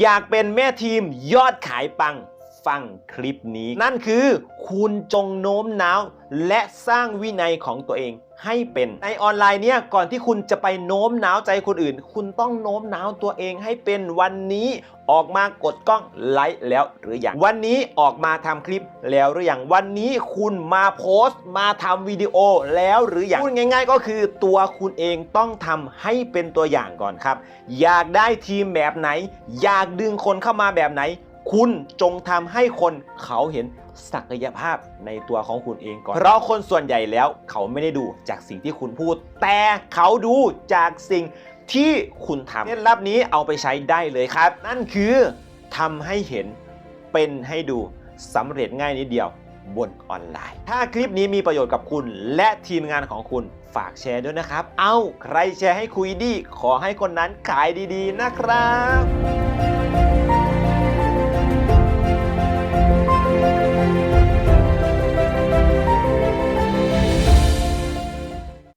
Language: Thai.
อยากเป็นแม่ทีมยอดขายปัง ฟังคลิปนี้ นั่นคือคุณจงโน้มน้าว และสร้างวินัยของตัวเองให้เป็นในออนไลน์เนี่ยก่อนที่คุณจะไปโน้มน้าวใจคนอื่น คุณต้องโน้มน้าวตัวเองให้เป็นวันนี้ออกมากดกล้องไลค์แล้วหรือยังวันนี้ออกมาทำคลิปแล้วหรือยังวันนี้คุณมาโพสต์ มาทำวิดีโอแล้วหรือยังพูดง่าย ๆ ก็คือตัวคุณเองต้องทำให้เป็นตัวอย่างก่อนครับ อยากได้ทีมแบบไหน อยากดึงคนเข้ามาแบบไหน คุณจงทำให้คนเขาเห็นศักยภาพในตัวของคุณเองก่อน เพราะคนส่วนใหญ่แล้วเขาไม่ได้ดูจากสิ่งที่คุณพูด แต่เขาดูจากสิ่งที่คุณทำเคล็ดลับนี้เอาไปใช้ได้เลยครับ นั่นคือทำให้เห็นเป็นให้ดูสำเร็จง่ายนิดเดียวบนออนไลน์ ถ้าคลิปนี้มีประโยชน์กับคุณและทีมงานของคุณฝากแชร์ด้วยนะครับ เอาใครแชร์ให้คุยดี ขอให้คนนั้นขายดีๆนะครับ